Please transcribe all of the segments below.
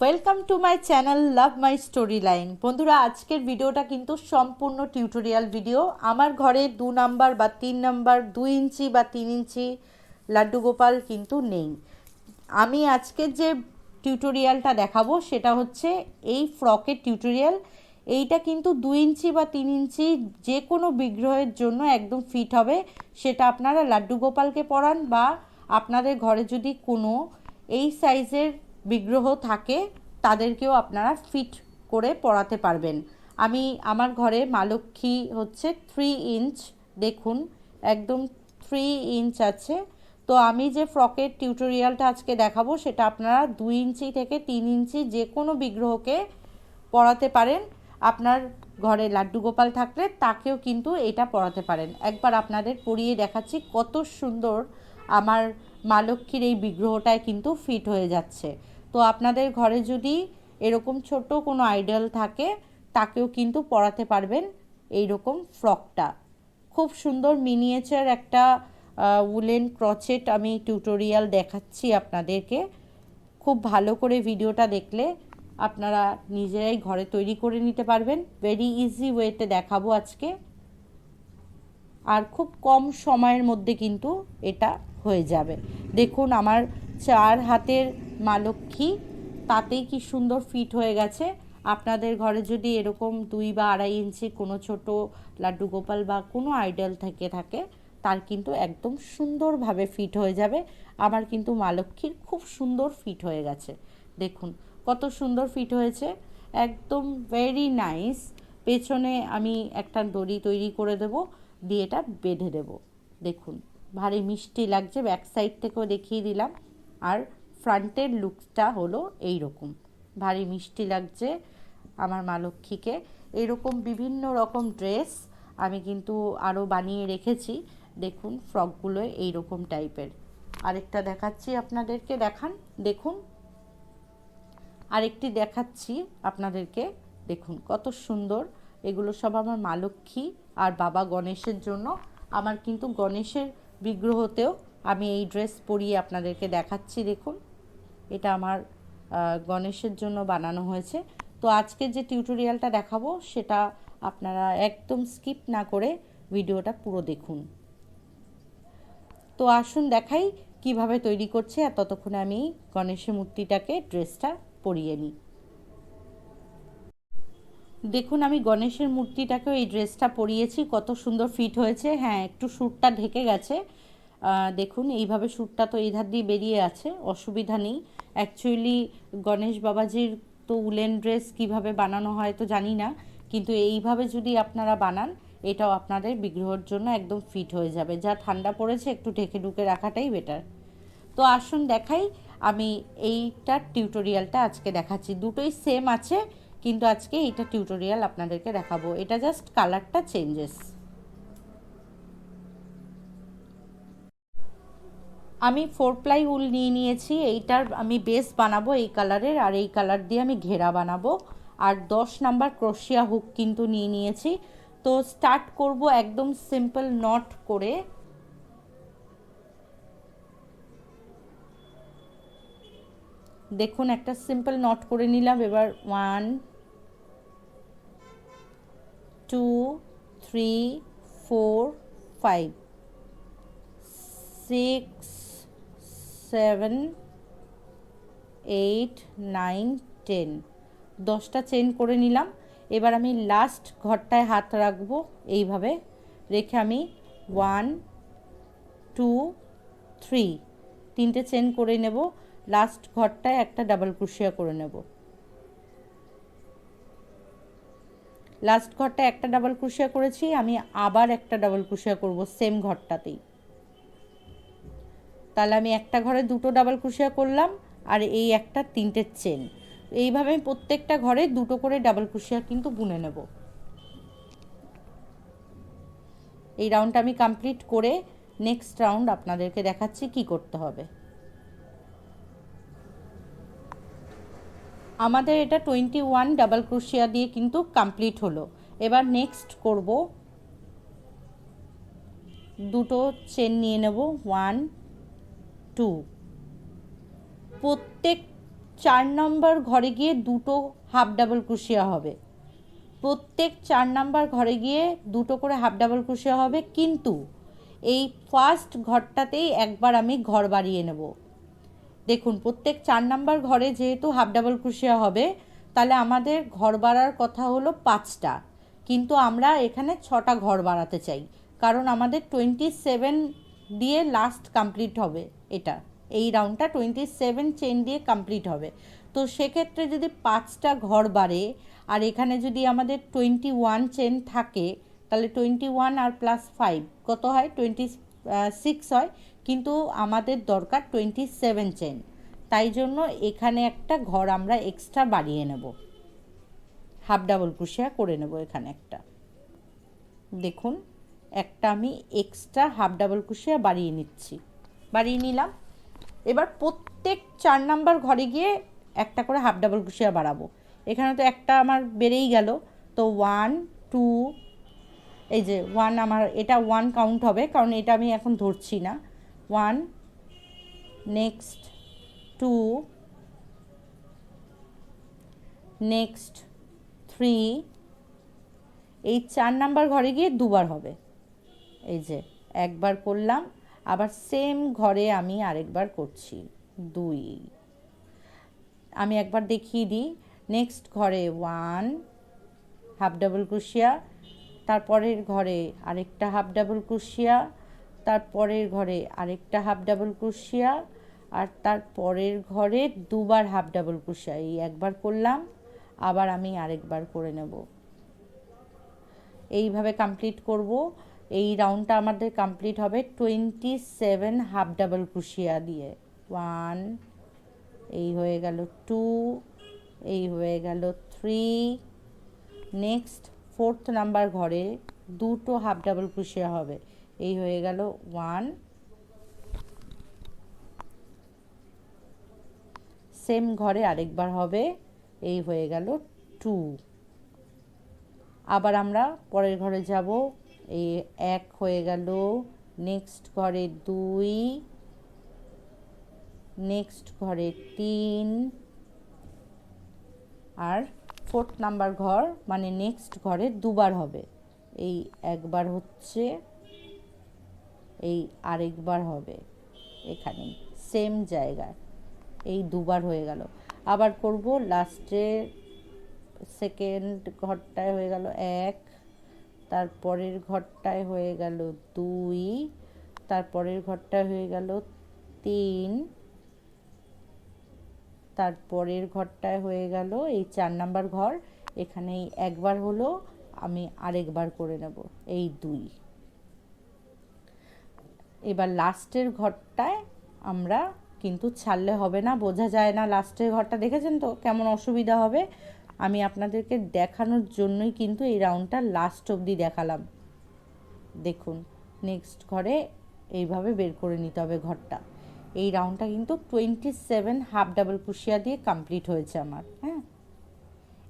Welcome to my channel love my story line বন্ধুরা, আজকের ভিডিওটা কিন্তু সম্পূর্ণ টিউটোরিয়াল ভিডিও আমার ঘরে দু নাম্বার বা তিন নাম্বার, দুই ইঞ্চি বা তিন ইঞ্চি লাড্ডু গোপাল কিন্তু নেই। আমি আজকের যে টিউটোরিয়ালটা দেখাবো, সেটা হচ্ছে এই ফ্রকের টিউটোরিয়াল এইটা কিন্তু দু ইঞ্চি বা তিন ইঞ্চি যে কোনো বিগ্রহের জন্য একদম ফিট হবে। সেটা আপনারা লাড্ডু গোপালকে পরান বা আপনাদের ঘরে যদি কোনো এই সাইজের বিগ্রহ থাকে, তাদেরকেও আপনারা ফিট করে পড়াতে পারবেন। আমি আমার ঘরে মা লক্ষ্মী হচ্ছে থ্রি ইঞ্চ দেখুন, একদম থ্রি ইঞ্চ আছে। তো আমি যে ফ্রকের টিউটোরিয়ালটা আজকে দেখাবো, সেটা আপনারা দুই ইঞ্চি থেকে তিন ইঞ্চি যে কোনো বিগ্রহকে পড়াতে পারেন। আপনার ঘরে লাড্ডু গোপাল থাকলে তাকেও কিন্তু এটা পড়াতে পারেন। একবার আপনাদের পড়িয়ে দেখাচ্ছি কত সুন্দর আমার মা লক্ষ্মীর এই বিগ্রহটায় কিন্তু ফিট হয়ে যাচ্ছে। তো আপনাদের ঘরে যদি এরকম ছোট কোনো আইডল থাকে, তাকেও কিন্তু পরাতে পারবেন এই রকম ফ্রকটা খুব সুন্দর মিনিয়েচার একটা উলেন ক্রচেট আমি টিউটোরিয়াল দেখাচ্ছি আপনাদেরকে। খুব ভালো করে ভিডিওটা দেখলে আপনারা নিজেরাই ঘরে তৈরি করে নিতে পারবেন। ভেরি ইজি ওয়েতে দেখাবো আজকে। আর খুব কম সময়ের মধ্যে কিন্তু এটা হয়ে যাবে। দেখুন আমার চার হাতের মা লক্ষ্মী, তাতেই কি সুন্দর ফিট হয়ে গেছে। আপনাদের ঘরে যদি এরকম দুই বা আড়াই ইঞ্চি কোনো ছোট লাড্ডু গোপাল বা কোনো আইডল থেকে থাকে, তার কিন্তু একদম সুন্দরভাবে ফিট হয়ে যাবে। আমার কিন্তু মা লক্ষ্মীর খুব সুন্দর ফিট হয়ে গেছে। দেখুন, কত সুন্দর ফিট হয়েছে। একদম ভেরি নাইস পেছনে আমি একটা দড়ি তৈরি করে দেব, দিয়ে এটা বেঁধে দেব। দেখুন, ভারী মিষ্টি লাগছে। ব্যাক সাইড থেকেও দেখিয়ে দিলাম। আর ফ্রন্টের লুকটা হলো এই রকম ভারী মিষ্টি লাগছে আমার মা লক্ষ্মীকে। এরকম বিভিন্ন রকম ড্রেস আমি কিন্তু আরও বানিয়ে রেখেছি। দেখুন, ফ্রকগুলো এই রকম টাইপের। আরেকটা দেখাচ্ছি আপনাদেরকে, দেখান, দেখুন। আরেকটি দেখাচ্ছি আপনাদেরকে, দেখুন, কত সুন্দর। এগুলো সব আমার মা লক্ষ্মী আর বাবা গণেশের জন্য। আমার কিন্তু গণেশের বিগ্রহতেও আমি এই ড্রেস পরিয়ে আপনাদেরকে দেখাচ্ছি, দেখুন। এটা আমার গণেশের জন্য বানানো হয়েছে। তো আজকে যে টিউটোরিয়ালটা দেখাবো, সেটা আপনারা একদম স্কিপ না করে ভিডিওটা পুরো দেখুন। তো আসুন দেখাই কীভাবে তৈরি করছে, আর ততক্ষণে আমি গণেশের মূর্তিটাকে ড্রেসটা পরিয়ে নিই। দেখুন, আমি গণেশের মূর্তিটাকেও এই ড্রেসটা পরিয়েছি। কত সুন্দর ফিট হয়েছে। হ্যাঁ একটু শ্যুটটা ঢেকে গেছে। দেখুন, এইভাবে শ্যুটটা তো এই ধার দিয়ে বেরিয়ে আছে। অসুবিধা নেই। অ্যাকচুয়ালি গণেশ বাবাজির তো উলেন ড্রেস কীভাবে বানানো হয় তো জানি না। কিন্তু এইভাবে যদি আপনারা বানান, এটাও আপনাদের বিগ্রহের জন্য একদম ফিট হয়ে যাবে। যা ঠান্ডা পড়েছে, একটু ঢেকে ঢুকে রাখাটাই বেটার তো আসুন দেখাই, আমি এইটার টিউটোরিয়ালটা আজকে দেখাচ্ছি। দুটোই সেম আছে, কিন্তু আজকে এইটা টিউটোরিয়াল আপনাদেরকে দেখাবো। এটা জাস্ট কালারটা চেঞ্জেস আমি ফোর প্লাই উল নিয়ে নিয়েছি, এইটার আমি বেস বানাবো এই কালারের আর এই কালার দিয়ে আমি ঘেরা বানাবো। আর দশ নাম্বার ক্রোশিয়া হুক কিন্তু নিয়ে নিয়েছি। তো স্টার্ট করব একদম সিম্পল নট করে। দেখুন একটা সিম্পল নট করে নিলাম, এবার one two three four five six seven eight nine ten দশটা চেন করে নিলাম। এবার আমি লাস্ট ঘরটায় হাত রাখব। এইভাবে রেখে আমি ওয়ান টু থ্রি তিনটে চেন করে নেব। লাস্ট ঘরটায় একটা ডাবল ক্রুশিয়া করে নেব। লাস্ট ঘরটা একটা ডাবল ক্রুশিয়া করেছি। আমি আবার একটা ডাবল ক্রুশিয়া করব সেম ঘরটাতেই। তাহলে আমি একটা ঘরে দুটো ডাবল ক্রুশিয়া করলাম আর এই একটা তিনটে চেন এইভাবে আমি প্রত্যেকটা ঘরে দুটো করে ডাবল ক্রুশিয়া কিন্তু বুনে নেব। এই রাউন্ডটা আমি কমপ্লিট করে নেক্সট রাউন্ড আপনাদেরকে দেখাচ্ছি কি করতে হবে। আমাদের এটা টোয়েন্টি ওয়ান ডাবল ক্রুশিয়া দিয়ে কিন্তু কমপ্লিট হলো। এবার নেক্সট করব। দুটো চেন নিয়ে নেব। One two. প্রত্যেক চার নম্বর ঘরে গিয়ে দুটো হাফ ডাবল ক্রোশিয়া হবে। প্রত্যেক চার নাম্বার ঘরে গিয়ে দুটো করে হাফ ডাবল ক্রোশিয়া হবে, কিন্তু এই ফার্স্ট ঘরটাতেই একবার আমি ঘর বাড়িয়ে নেব। দেখুন, প্রত্যেক চার নাম্বার ঘরে যেহেতু হাফ ডাবল ক্রোশিয়া হবে, তাহলে আমাদের ঘর বাড়ার কথা হলো পাঁচটা। কিন্তু আমরা এখানে ছটা ঘর বাড়াতে চাই, কারণ আমাদের টোয়েন্টি সেভেন দিয়ে লাস্ট কমপ্লিট হবে এটা। এই রাউন্ডটা টোয়েন্টি সেভেন চেন দিয়ে কমপ্লিট হবে। তো সেক্ষেত্রে যদি পাঁচটা ঘর বাড়ে, আর এখানে যদি আমাদের টোয়েন্টি ওয়ান চেন থাকে, তাহলে টোয়েন্টি ওয়ান আর প্লাস ফাইভ কত হয়? টোয়েন্টি সিক্স হয়, কিন্তু আমাদের দরকার টোয়েন্টি সেভেন চেন তাই জন্য এখানে একটা ঘর আমরা এক্সট্রা বাড়িয়ে নেব। হাফ ডাবল ক্রুশিয়া করে নেব এখানে একটা। দেখুন। একটা আমি এক্সট্রা হাফ ডাবল ক্রুশিয়া বাড়িয়ে নিচ্ছি। বাড়িয়ে নিলাম। এবার প্রত্যেক চার নাম্বার ঘরে গিয়ে একটা করে হাফ ডাবল কুশিয়া বাড়াবো। এখানে তো একটা আমার বেড়েই গেল। তো ওয়ান টু এই যে ওয়ান আমার, এটা ওয়ান কাউন্ট হবে, কারণ এটা আমি এখন ধরছি না। One next two next three এই চার নাম্বার ঘরে গিয়ে দুবার হবে। এই যে, একবার করলাম, আবার সেম ঘরে আমি আরেকবার করছি, দুই। আমি একবার দেখিয়ে দিই নেক্সট ঘরে ওয়ান হাফ ডাবল ক্রুশিয়া তারপরের ঘরে আরেকটা হাফ ডাবল ক্রুশিয়া তারপরের ঘরে আরেকটা হাফ ডাবল ক্রুশিয়া আর তার পরের ঘরে দুবার হাফ ডাবল ক্রুশিয়া এই একবার করলাম, আবার আমি আরেকবার করে নেব। এইভাবে কমপ্লিট করব এই রাউন্ডটা আমাদের কমপ্লিট হবে twenty seven half double crochet দিয়ে। ওয়ান এই হয়ে গেল টু এই হয়ে গেল থ্রি নেক্সট ফোর্থ নাম্বার ঘরে দুটো হাফ ডাবল ক্রুশিয়া হবে। এই হয়ে গেল ওয়ান সেম ঘরে আরেকবার হবে, এই হয়ে গেল টু আবার আমরা পরের ঘরে যাব এই এক হয়ে গেল। নেক্সট ঘরে দুই, নেক্সট ঘরে তিন, আর ফোর্থ নাম্বার ঘর মানে নেক্সট ঘরে দুবার হবে। এই একবার হচ্ছে, এই আরেকবার হবে এখানে, সেম জায়গায় এই দুবার হয়ে গেল। আবার করব, লাস্টে সেকেন্ড ঘরটায় হয়ে গেল এক তারপরের ঘরটায় হয়ে গেল দুই তারপরের ঘরটায় হয়ে গেল তিন তারপরের ঘরটায় হয়ে গেল এই চার নাম্বার ঘর। এখানে একবার হলো, আমি আরেকবার করে নেব এই দুই। এবার লাস্টের ঘরটায় আমরা কিন্তু ছাড়লে হবে না, বোঝা যায় না লাস্টের ঘরটা দেখেছেন তো? কেমন অসুবিধা হবে? আমি আপনাদেরকে দেখানোর জন্যই কিন্তু এই রাউন্ডটা লাস্ট অবধি দেখালাম। দেখুন নেক্সট ঘরে এইভাবে বের করে নিতে হবে ঘরটা। এই রাউন্ডটা কিন্তু twenty seven half double crochet দিয়ে কমপ্লিট হয়েছে আমার হ্যাঁ?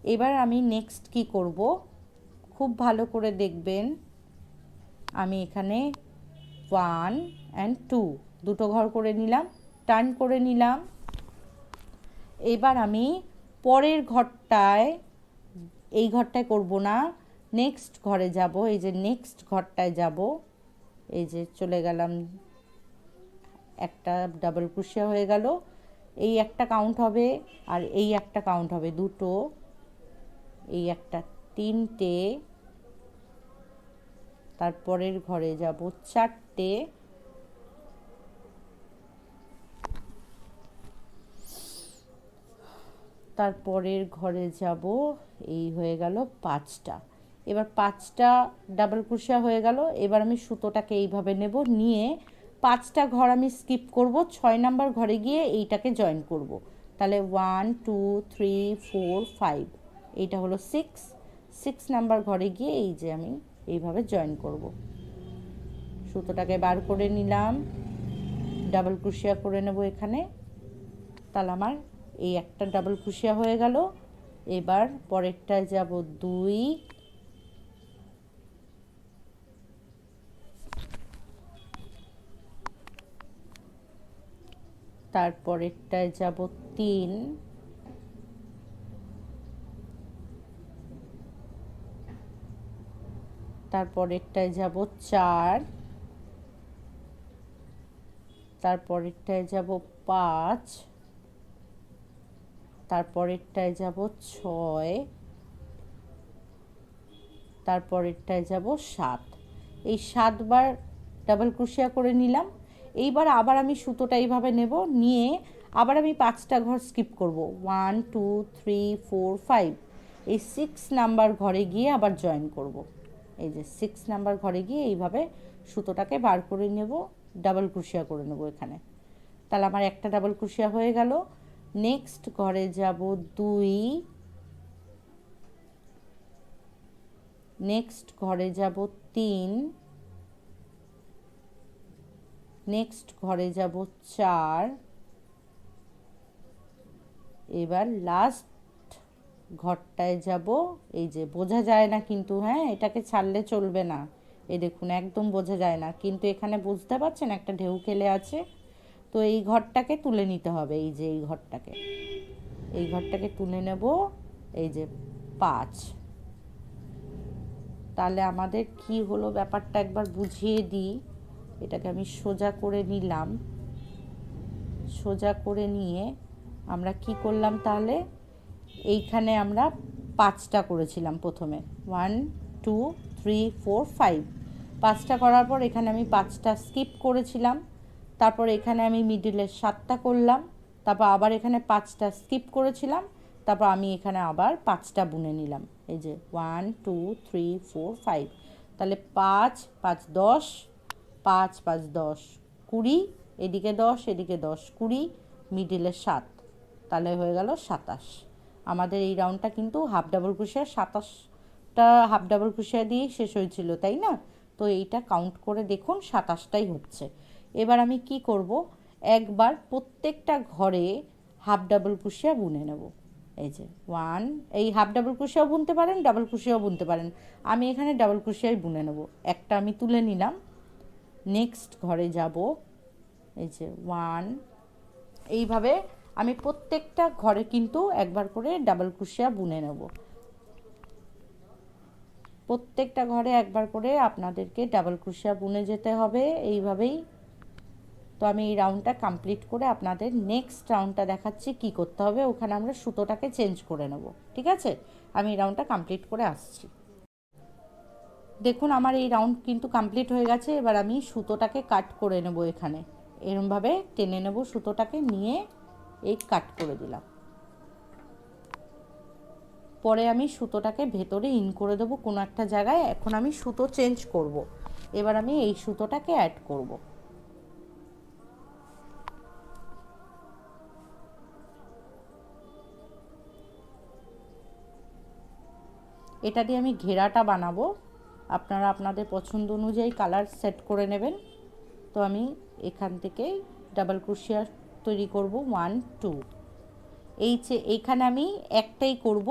এবার আমি নেক্সট কি করব? খুব ভালো করে দেখবেন, আমি এখানে ওয়ান অ্যান্ড টু দুটো ঘর করে নিলাম টার্ন করে নিলাম। এবার আমি পরের ঘরটায়, এই ঘরটায় করব না। নেক্সট ঘরে যাব। এই যে নেক্সট ঘরটায় যাব। এই যে চলে গেলাম। একটা ডাবল ক্রুশিয়া হয়ে গেল। এই একটা কাউন্ট হবে আর এই একটা কাউন্ট হবে। দুটো। এই একটা তিনটে। তারপরের ঘরে যাব। চারটে। তারপরের ঘরে যাব। এই হয়ে গেল পাঁচটা। এবার পাঁচটা ডাবল ক্রুশিয়া হয়ে গেল। এবার আমি সুতোটাকে এইভাবে নেব। নিয়ে পাঁচটা ঘর আমি স্কিপ করব। ছয় নাম্বার ঘরে গিয়ে এইটাকে জয়েন করব। তাহলে one two three four five এইটা হলো সিক্স সিক্স নাম্বার ঘরে গিয়ে এই যে আমি এইভাবে জয়েন করব। সুতোটাকে বার করে নিলাম। ডাবল ক্রুশিয়া করে নেব এখানে। তাহলে আমার এই একটা ডাবল কুশিয়া হয়ে গেল। এবার পরেরটায় যাব দুই। তারপরেরটায় যাব তিন। তারপরেরটায় যাব চার। তারপরেরটায় যাব পাঁচ। তারপরেরটায় যাব ছয়। তারপরেরটায় যাব সাত। এই সাতবার ডাবল ক্রোশিয়া করে নিলাম। এইবার আবার আমি সুতোটা এইভাবে নেব, নিয়ে আবার আমি পাঁচটা ঘর স্কিপ করব। One two three four five এই সিক্স নাম্বার ঘরে গিয়ে আবার জয়েন করব। এই যে সিক্স নাম্বার ঘরে গিয়ে এইভাবে সুতোটাকে বার করে নেব ডাবল ক্রোশিয়া করে নেব এখানে। তাহলে আমার একটা ডাবল ক্রোশিয়া হয়ে গেল। নেক্সট ঘরে যাব দুই। নেক্সট ঘরে যাব তিন। নেক্সট ঘরে যাব চার। এবার লাস্ট ঘরটায় যাব। এই যে বোঝা যায় না কিন্তু হ্যাঁ এটাকে ছাড়লে চলবে না। এই দেখুন, একদম বোঝা যায় না। কিন্তু এখানে বুঝতে পারছেন, একটা ঢেউ খেলে আছে। তো এই ঘরটাকে তুলে নিতে হবে, এই যে এই ঘরটাকে। এই ঘরটাকে তুলে নেব, এই যে পাঁচ। তাহলে আমাদের কি হলো ব্যাপারটা একবার বুঝিয়ে দিই। এটাকে আমি সোজা করে নিলাম। সোজা করে নিয়ে আমরা কি করলাম তাহলে? এইখানে আমরা পাঁচটা করেছিলাম প্রথমে। One, two, three, four, five. পাঁচটা করার পর এখানে আমি পাঁচটা স্কিপ করেছিলাম। তারপর এখানে আমি মিডিলের সাতটা করলাম, তারপর আবার এখানে পাঁচটা স্কিপ করেছিলাম, তারপর আমি এখানে আবার পাঁচটা বুনে নিলাম। এই যে one two three four five তাহলে পাঁচ পাঁচ দশ, পাঁচ পাঁচ দশ কুড়ি, এদিকে দশ এদিকে দশ কুড়ি মিডিলে সাত। তাহলে হয়ে গেল সাতাশ। আমাদের এই রাউন্ডটা কিন্তু হাফ ডাবল ক্রুশিয়া সাতাশটা হাফ ডাবল ক্রুশিয়া দিয়েই শেষ হয়েছিল, তাই না? তো এইটা কাউন্ট করে দেখুন সাতাশটাই হচ্ছে। এবার আমি কি করব? একবার প্রত্যেকটা ঘরে হাফ ডাবল ক্রুশিয়া বুনে নেব। এই যে ওয়ান এই হাফ ডাবল কুশিয়াও বুনতে পারেন, ডাবল ক্রুশিয়াও বুনতে পারেন। আমি এখানে ডাবল ক্রুশিয়াই বুনে নেব। একটা আমি তুলে নিলাম। নেক্সট ঘরে যাব। এই যে ওয়ান এইভাবে আমি প্রত্যেকটা ঘরে কিন্তু একবার করে ডাবল ক্রুশিয়া বুনে নেব। প্রত্যেকটা ঘরে একবার করে আপনাদেরকে ডাবল ক্রুশিয়া বুনে যেতে হবে। এইভাবেই আমি এই রাউন্ডটা কমপ্লিট করে আপনাদের নেক্সট রাউন্ডটা দেখাচ্ছি কি করতে হবে। ওখানে আমরা সুতোটাকে চেঞ্জ করে নেব, ঠিক আছে? আমি এই রাউন্ডটা কমপ্লিট করে আসছি। দেখুন, আমার এই রাউন্ড কিন্তু কমপ্লিট হয়ে গেছে। এবার আমি সুতোটাকে কাট করে নেব এখানে। এরমভাবে টেনে নেব সুতোটাকে, নিয়ে এই কাট করে দিলাম। পরে আমি সুতোটাকে ভেতরে ইন করে দেবো কোনো একটা জায়গায়। এখন আমি সুতো চেঞ্জ করব। এবার আমি এই সুতোটাকে অ্যাড করব। এটা দিয়ে আমি ঘেরাটা বানাবো। আপনারা আপনাদের পছন্দ অনুযায়ী কালার সেট করে নেবেন। তো আমি এখান থেকে ডাবল ক্রোশিয়া তৈরি করব ওয়ান টু এই যে এইখানে আমি একটাই করব।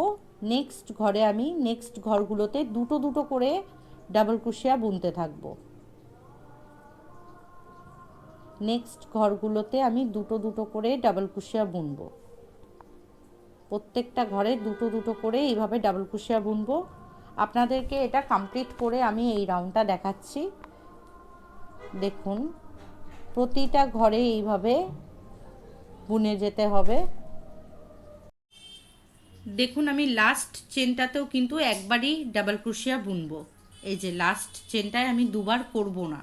নেক্সট ঘরে আমি নেক্সট ঘরগুলোতে দুটো দুটো করে ডাবল ক্রোশিয়া বুনতে থাকব। নেক্সট ঘরগুলোতে আমি দুটো দুটো করে ডাবল ক্রোশিয়া বুনবো। প্রত্যেকটা ঘরে দুটো দুটো করে এইভাবে ডাবল কুশিয়া বুনবো। আপনাদেরকে এটা কমপ্লিট করে আমি এই রাউন্ডটা দেখাচ্ছি। দেখুন, প্রতিটা ঘরে এইভাবে বুনে যেতে হবে। দেখুন, আমি লাস্ট চেনটাতেও কিন্তু একবারই ডাবল ক্রোশিয়া বুনবো। এই যে লাস্ট চেনটায় আমি দুবার করব না।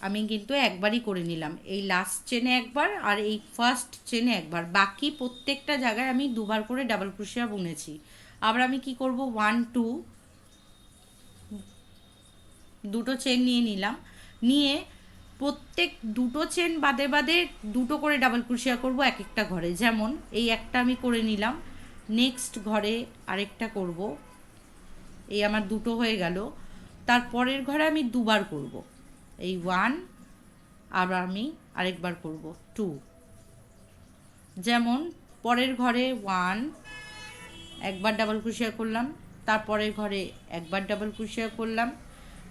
আমি কিন্তু একবারই করে নিলাম। এই লাস্ট চেনে একবার আর এই ফার্স্ট চেনে একবার। বাকি প্রত্যেকটা জায়গায় আমি দুবার করে ডাবল ক্রোশিয়া বুনেছি। আবার আমি কি করব? ওয়ান টু দুটো চেন নিয়ে নিলাম। নিয়ে প্রত্যেক দুটো চেন বাদে বাদে দুটো করে ডাবল ক্রোশিয়া করব এক একটা ঘরে। যেমন এই একটা আমি করে নিলাম। নেক্সট ঘরে আরেকটা করব। এই আমার দুটো হয়ে গেল। তারপরের ঘরে আমি দুবার করব। এই ওয়ান আর আমি আরেকবার করব টু যেমন, পরের ঘরে ওয়ান একবার ডাবল ক্রোশিয়া করলাম, তারপরের ঘরে একবার ডাবল ক্রোশিয়া করলাম,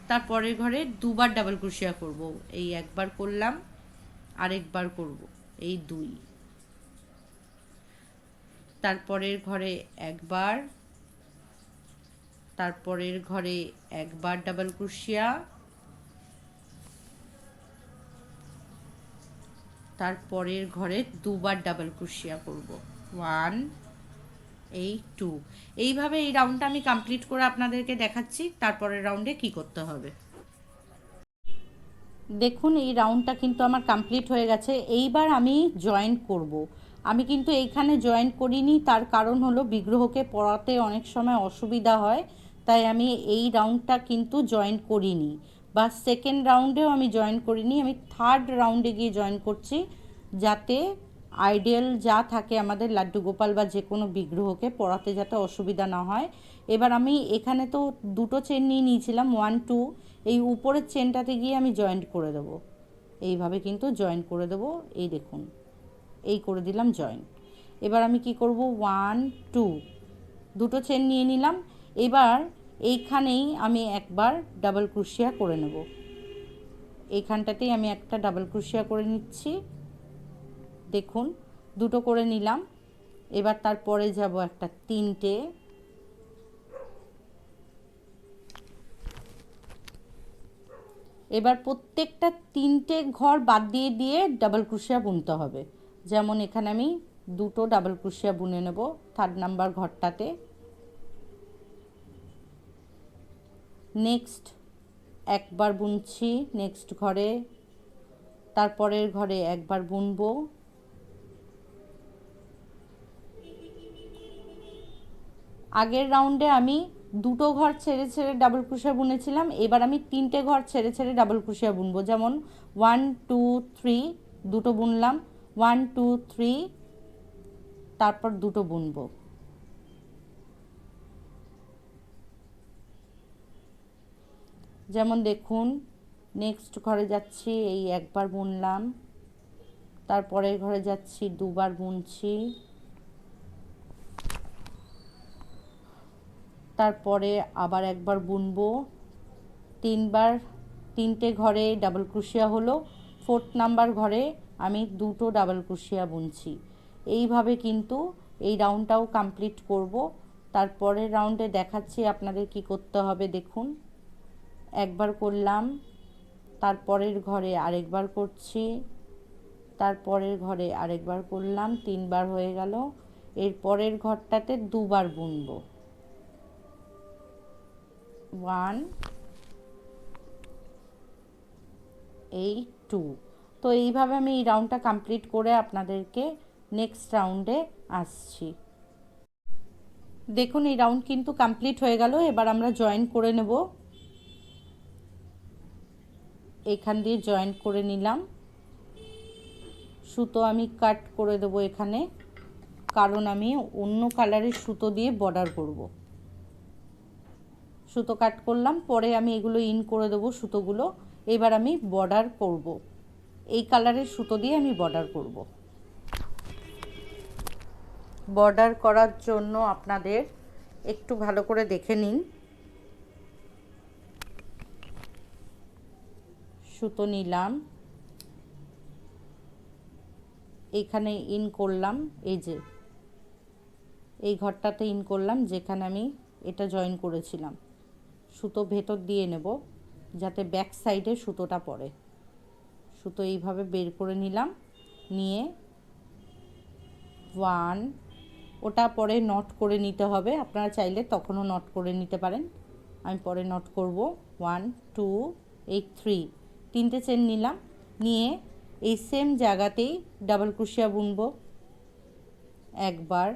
তারপরের ঘরে দুবার ডাবল ক্রোশিয়া করব। এই একবার করলাম, আরেকবার করব। এই দুই। তারপরের ঘরে একবার, তারপরের ঘরে একবার ডাবল ক্রুশিয়া তারপরের ঘরে দুবার ডাবল ক্রুশিয়া করব। ওয়ান এই টু এইভাবে এই রাউন্ডটা আমি কমপ্লিট করে আপনাদেরকে দেখাচ্ছি, তারপরের রাউন্ডে কি করতে হবে। দেখুন, এই রাউন্ডটা কিন্তু আমার কমপ্লিট হয়ে গেছে। এইবার আমি জয়েন করব। আমি কিন্তু এইখানে জয়েন করিনি, তার কারণ হলো বিগ্রহকে পড়াতে অনেক সময় অসুবিধা হয়, তাই আমি এই রাউন্ডটা কিন্তু জয়েন করিনি। বা সেকেন্ড রাউন্ডেও আমি জয়েন করিনি, আমি থার্ড রাউন্ডে গিয়ে জয়েন করছি, যাতে আইডিয়াল যা থাকে আমাদের লাড্ডু গোপাল বা যে কোনো বিগ্রহকে পড়াতে যাতে অসুবিধা না হয়। এবার আমি এখানে তো দুটো চেন নিয়ে নিয়েছিলাম ওয়ান টু এই উপরের চেনটাতে গিয়ে আমি জয়েন্ট করে দেবো। এইভাবে কিন্তু জয়েন করে দেবো, এই দেখুন, এই করে দিলাম জয়েন্ট এবার আমি কি করব? ওয়ান টু দুটো চেন নিয়ে নিলাম। এবার এইখানেই আমি একবার ডাবল ক্রুশিয়া করে নেব। এইখানটাতেই আমি একটা ডাবল ক্রুশিয়া করে নিচ্ছি। দেখুন, দুটো করে নিলাম। এবার তারপরে যাব একটা তিনটে। এবার প্রত্যেকটা তিনটে ঘর বাদ দিয়ে দিয়ে ডাবল ক্রুশিয়া বুনতে হবে। যেমন এখানে আমি দুটো ডাবল ক্রুশিয়া বুনে নেব। থার্ড নাম্বার ঘরটাতে। নেক্সট একবার বুনছি, নেক্সট ঘরে, তারপরের ঘরে একবার বুনবো। আগের রাউন্ডে আমি দুটো ঘর ছেড়ে ছেড়ে ডাবল ক্রুশিয়া বুনেছিলাম, এবার আমি তিনটে ঘর ছেড়ে ছেড়ে ডাবল ক্রুশিয়া বুনবো। যেমন ওয়ান, টু, থ্রি, দুটো বুনলাম, ওয়ান, টু, থ্রি, তারপর দুটো বুনবো। যেমন দেখুন নেক্সট ঘরে যাচ্ছি, এই একবার বুনলাম। তারপরের ঘরে যাচ্ছি, দুবার বুনছি। তারপরে আবার একবার বুনবো। তিনবার, তিনটে ঘরে ডাবল ক্রুশিয়া হলো। ফোর্থ নাম্বার ঘরে আমি দুটো ডাবল ক্রুশিয়া বুনছি। এইভাবে কিন্তু এই রাউন্ডটাও কমপ্লিট করব। তারপরের রাউন্ডে দেখাচ্ছি আপনাদের কি করতে হবে, দেখুন। একবার করলাম, তারপরের ঘরে আরেকবার করছি, তারপরের ঘরে আরেকবার করলাম, তিনবার হয়ে গেল। এর পরের ঘরটাতে দুবার বুনবো। ওয়ান এই টু। তো এইভাবে আমি এই রাউন্ডটা কমপ্লিট করে আপনাদেরকে নেক্সট রাউন্ডে আসছি। দেখুন, এই রাউন্ড কিন্তু কমপ্লিট হয়ে গেল, এবার আমরা জয়েন করে নেব। এখান দিয়ে জয়েন করে নিলাম সুতো আমি কাট করে দেবো এখানে, কারণ আমি অন্য কালারের সুতো দিয়ে বর্ডার করব সুতো কাট করলাম, পরে আমি এগুলো ইন করে দেবো সুতোগুলো এবার আমি বর্ডার করব। এই কালারের সুতো দিয়ে আমি বর্ডার করব। বর্ডার করার জন্য আপনাদের একটু ভালো করে দেখে নিন সুতো নিলাম। এখানে ইন করলাম, এই যে। এই ঘরটাতে ইন করলাম, যেখানে আমি এটা জয়েন করেছিলাম। সুতো ভেতর দিয়ে নেব, যাতে ব্যাক সাইডে সুতোটা পড়ে। সুতো এইভাবে বের করে নিলাম, নিয়ে ওয়ান, ওটা পরে নট করে নিতে হবে। আপনারা চাইলে তখনও নট করে নিতে পারেন। আমি পরে নট করব। ওয়ান, টু এই থ্রি। তিনটে চেন নিলাম, নিয়ে এই সেম জায়গাতেই ডাবল ক্রুশিয়া বুনবো। একবার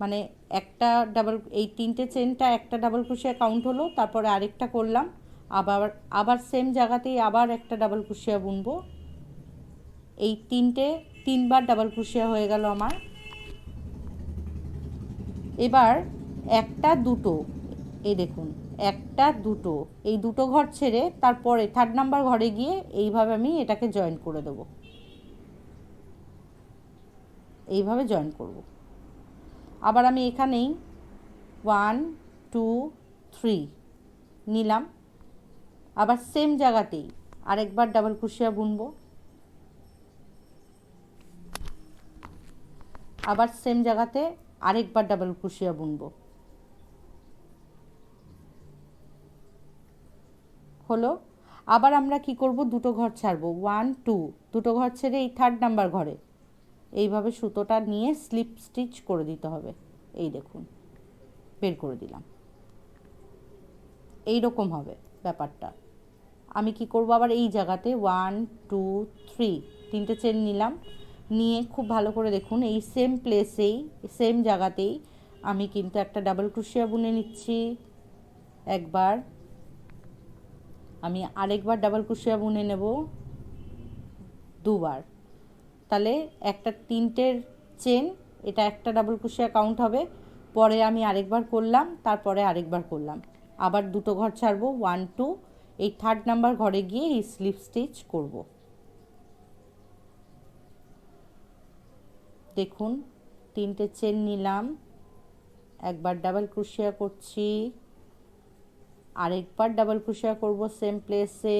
মানে একটা ডাবল এই তিনটে চেনটা একটা ডাবল ক্রোশিয়া কাউন্ট হলো, তারপরে আরেকটা করলাম, আবার আবার সেম জায়গাতেই আবার একটা ডাবল ক্রোশিয়া বুনবো। এই তিনটে, তিনবার ডাবল ক্রোশিয়া হয়ে গেল আমার। এবার একটা দুটো, এই দেখুন একটা, দুটো। এই দুটো ঘর ছেড়ে তারপরে থার্ড নাম্বার ঘরে গিয়ে এইভাবে আমি এটাকে জয়েন করে দেবো। এইভাবে জয়েন করব। আবার আমি এখানেই ওয়ান টু থ্রি নিলাম। আবার সেম জায়গাতেই আরেকবার ডাবল ক্রুশিয়া বুনব। আবার সেম জায়গাতে আরেকবার ডাবল ক্রুশিয়া বুনবো। হলো, আবার আমরা কি করব? দুটো ঘর ছাড়বো। ওয়ান টু দুটো ঘর ছেড়ে এই থার্ড নাম্বার ঘরে। এইভাবে সুতোটা নিয়ে স্লিপ স্টিচ করে দিতে হবে। এই দেখুন, বের করে দিলাম। এই রকম হবে ব্যাপারটা। আমি কি করব? আবার এই জায়গাতে ওয়ান টু থ্রি তিনটে চেন নিলাম। নিয়ে খুব ভালো করে দেখুন, এই সেম প্লেসেই সেম জায়গাতেই আমি কিন্তু একটা ডাবল ক্রুশিয়া বুনে নিচ্ছি। একবার আমি আরেকবার ডাবল ক্রুশিয়া বুনে নেব। দুবার। তাহলে একটা তিনটের চেন এটা একটা ডাবল ক্রুশিয়া কাউন্ট হবে। পরে আমি আরেকবার করলাম, তারপরে আরেকবার করলাম। আবার দুটো ঘর ছাড়বো ওয়ান টু এই থার্ড নাম্বার ঘরে গিয়ে এই স্লিপ স্টিচ করব। দেখুন, তিনটে চেন নিলাম। একবার ডাবল ক্রুশিয়া করছি। আরেকবার ডাবল ক্রুশিয়া করব সেম প্লেসে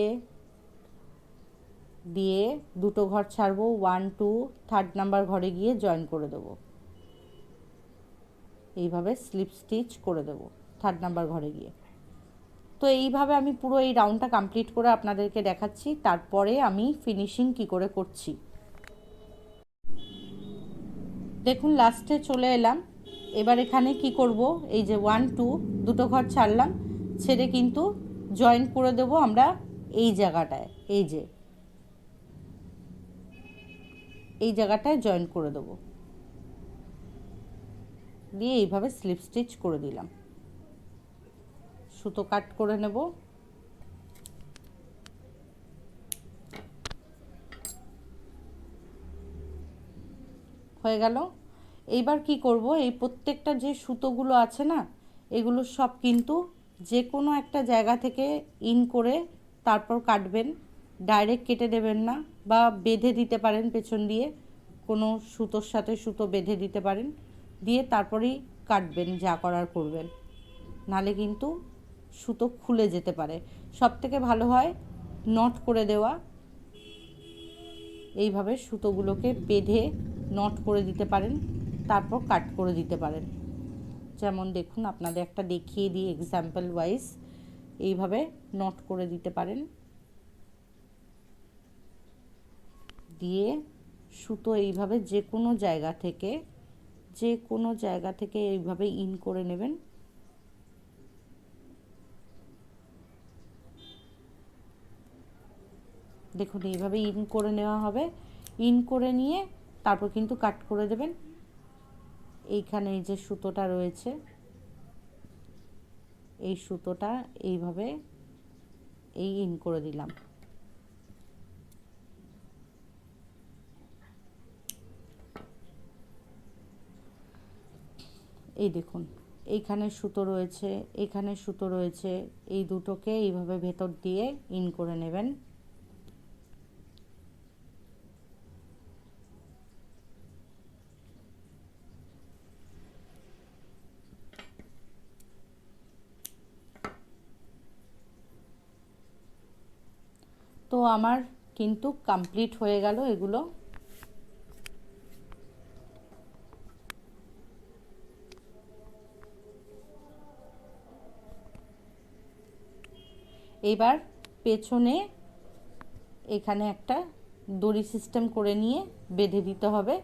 দিয়ে দুটো ঘর ছাড়বো ওয়ান টু থার্ড নাম্বার ঘরে গিয়ে জয়েন করে দেবো। এইভাবে স্লিপ স্টিচ করে দেবো থার্ড নাম্বার ঘরে গিয়ে। তো এইভাবে আমি পুরো এই রাউন্ডটা কমপ্লিট করে আপনাদেরকে দেখাচ্ছি, তারপরে আমি ফিনিশিং কি করে করছি। দেখুন লাস্টে চলে এলাম। এবার এখানে কি করব? এই যে ওয়ান টু দুটো ঘর ছাড়লাম। ছেড়ে কিন্তু জয়েন করে দেব আমরা এই জায়গাটায়, এই যে। এই জায়গাটায় জয়েন করে দেব। দিয়ে এইভাবে স্লিপ স্টিচ করে দিলাম। সুতো কাট করে নেব। হয়ে গেল। এইবার কি করব? এই প্রত্যেকটা যে সুতোগুলো আছে না, এগুলো সব কিন্তু যে কোনো একটা জায়গা থেকে ইন করে তারপর কাটবেন। ডাইরেক্ট কেটে দেবেন না বা বেঁধে দিতে পারেন পেছন দিয়ে। কোনো সুতোর সাথে সুতো বেঁধে দিতে পারেন। দিয়ে তারপরেই কাটবেন যা করার করবেন। নালে কিন্তু সুতো খুলে যেতে পারে। সব থেকে ভালো হয় নট করে দেওয়া। এইভাবে সুতোগুলোকে বেঁধে নট করে দিতে পারেন, তারপর কাট করে দিতে পারেন। যেমন দেখুন, আপনাদের একটা দেখিয়ে দিই এক্সাম্পল ওয়াইজ এইভাবে নট করে দিতে পারেন। দিয়ে সুতো এইভাবে যে কোনো জায়গা থেকে, যে কোনো জায়গা থেকে এইভাবে ইন করে নেবেন। দেখুন, এইভাবে ইন করে নেওয়া হবে। ইন করে নিয়ে তারপর কিন্তু কাট করে দেবেন। এইখানে এই যে সুতোটা রয়েছে, এই সুতোটা এইভাবে এই ইন করে দিলাম। এই দেখুন, এইখানে সুতো রয়েছে, এখানে সুতো রয়েছে, এই দুটোকে এইভাবে ভেতর দিয়ে ইন করে নেবেন। আমার কিন্তু কমপ্লিট হয়ে গেল এগুলো। এবার পেছনে এখানে একটা দড়ি সিস্টেম করে নিয়ে বেঁধে দিতে হবে।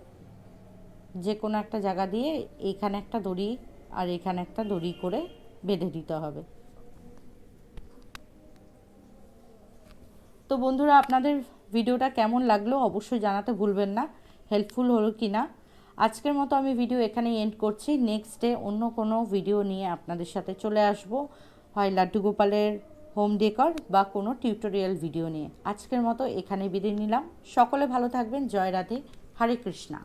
যে কোনো একটা জায়গা দিয়ে এখানে একটা দড়ি আর এখানে একটা দড়ি করে বেঁধে দিতে হবে। তো বন্ধুরা, আপনাদের ভিডিওটা কেমন লাগল অবশ্যই জানাতে ভুলবেন না হেল্পফুল হলো কি না আজকের মতো আমি ভিডিও এখানেই এন্ড করছি। নেক্সট ডে অন্য কোনো ভিডিও নিয়ে আপনাদের সাথে চলে আসব। হয় লাড্ডু গোপালের হোম ডেকর বা কোনো টিউটোরিয়াল ভিডিও নিয়ে। আজকের মতো এখানে বিদায় নিলাম। সকলে ভালো থাকবেন। জয় রাধে। হরে কৃষ্ণা।